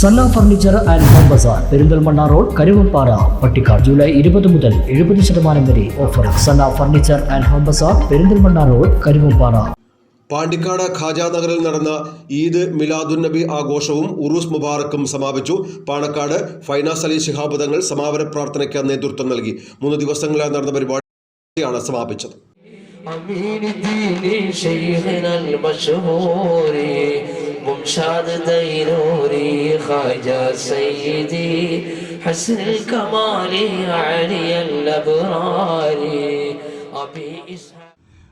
Sanna furniture and home bazaar Perinthalmanna road Karuvappara പട്ടിക്കാർ July ഇരുപത് മുതൽ എഴുപത് ശതമാനം വരെ offer Sanna furniture and home bazaar Perinthalmanna road Karuvappara Pandikkad ഖാജാനഗറിൽ നടന്ന ഈദ് മിലാദുന്നബി ആഘോഷവും ഉറൂസ് മുബാറക്കും സമാപിച്ചു. പാണക്കാട് ഫൈനാസ് അലി ശിഹാബ് സമാപന പ്രാർത്ഥനയ്ക്ക് നേതൃത്വം നൽകി. മൂന്ന് ദിവസങ്ങളിലായി നടന്ന പരിപാടിയാണ് സമാപിച്ചത്. അമീൻ ദീനി ശൈഖിനൽ മഷ്ഹൂരി ممشاد دينوري خواجة سيدي حسن الكمال علي الأبرار أبي إسحاق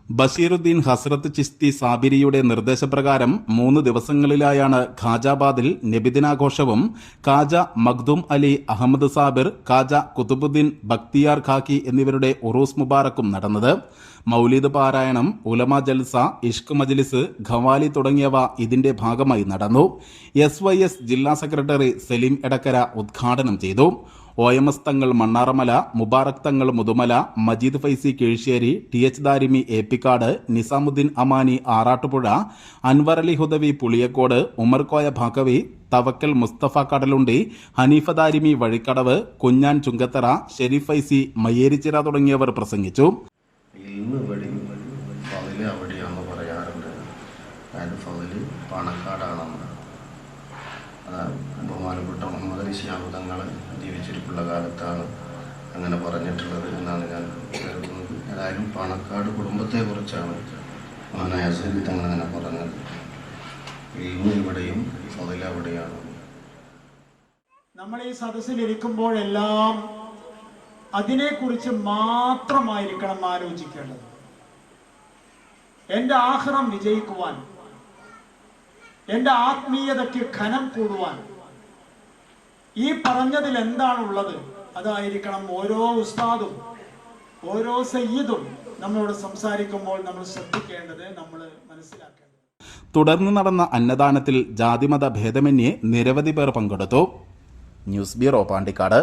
ബഷീറുദ്ദീൻ ഹസ്രത്ത് ചിസ്തി സാബിരിയുടെ നിർദ്ദേശപ്രകാരം മൂന്ന് ദിവസങ്ങളിലായാണ് ഖാജാബാദിൽ നബിദിനാഘോഷവും കാജ മഖ്ദും അലി അഹമ്മദ് സാബിർ കാജ കുതുബുദ്ദീൻ ബക്തിയാർ ഖാക്കി എന്നിവരുടെ ഉറൂസ് മുബാറക്കും നടന്നത്. മൗലീദ് പാരായണം ഉലമ ജൽസ ഇഷ്ക് മജ്ലിസ് ഖവാലി തുടങ്ങിയവ ഇതിന്റെ ഭാഗമായി നടന്നു. എസ് ജില്ലാ സെക്രട്ടറി സലീം എടക്കര ഉദ്ഘാടനം ചെയ്തു. ഒ എം എസ് തങ്ങൾ മണ്ണാറമല മുബാറക് തങ്ങൾ മുതുമല മജീദ് ഫൈസി കീഴ്ശ്ശേരി ടി എച്ച് ദാരിമി ഏപ്പിക്കാട് നിസാമുദ്ദീൻ അമാനി ആറാട്ടുപുഴ അൻവർ അലി ഹുദവി പുളിയക്കോട് ഉമർകോയ ഭാഗവി തവക്കൽ മുസ്തഫ കടലുണ്ടി ഹനീഫ ദാരിമി വഴിക്കടവ് കുഞ്ഞാൻ ചുങ്കത്തറ ഷെരീഫ് ഫൈസി മയ്യേരിച്ചിറ തുടങ്ങിയവർ പ്രസംഗിച്ചു. പറയാറുണ്ട്. അതായത് ബഹുമാനപ്പെട്ട മുഹമ്മദ് അലി ശിഹാബ് തങ്ങൾ ജീവിച്ചിരിപ്പുള്ള കാലത്താണ് അങ്ങനെ പറഞ്ഞിട്ടുള്ളത് എന്നാണ് ഞാൻ കരുതുന്നത് ഏതായാലും പാണക്കാട് കുടുംബത്തെക്കുറിച്ചാണ് മഹാനായ സലി തങ്ങൾ അങ്ങനെ പറഞ്ഞത്. ഇൽമ് ഇവിടെയും ഫതിൽ അവിടെയാണ്. നമ്മൾ ഈ സദസ്സിൽ ഇരിക്കുമ്പോഴെല്ലാം അതിനെക്കുറിച്ച് മാത്രമായിരിക്കണം ആലോചിക്കേണ്ടത്. എന്റെ ആഹ്റം വിജയിക്കുവാൻ എന്റെ ആത്മീയതയ്ക്ക് ഖനം കൂടുവാൻ ഈ പറഞ്ഞതിൽ എന്താണുള്ളത് അതായിരിക്കണം ഓരോ ഉസ്താദും ഓരോ സയ്യിദും നമ്മളോട് സംസാരിക്കുമ്പോൾ നമ്മൾ ശ്രദ്ധിക്കേണ്ടത് നമ്മൾ മനസ്സിലാക്കേണ്ടത്. തുടർന്ന് നടന്ന അന്നദാനത്തിൽ ജാതിമത ഭേദമന്യേ നിരവധി പേർ പങ്കെടുത്തു. News bureau Pandikkad.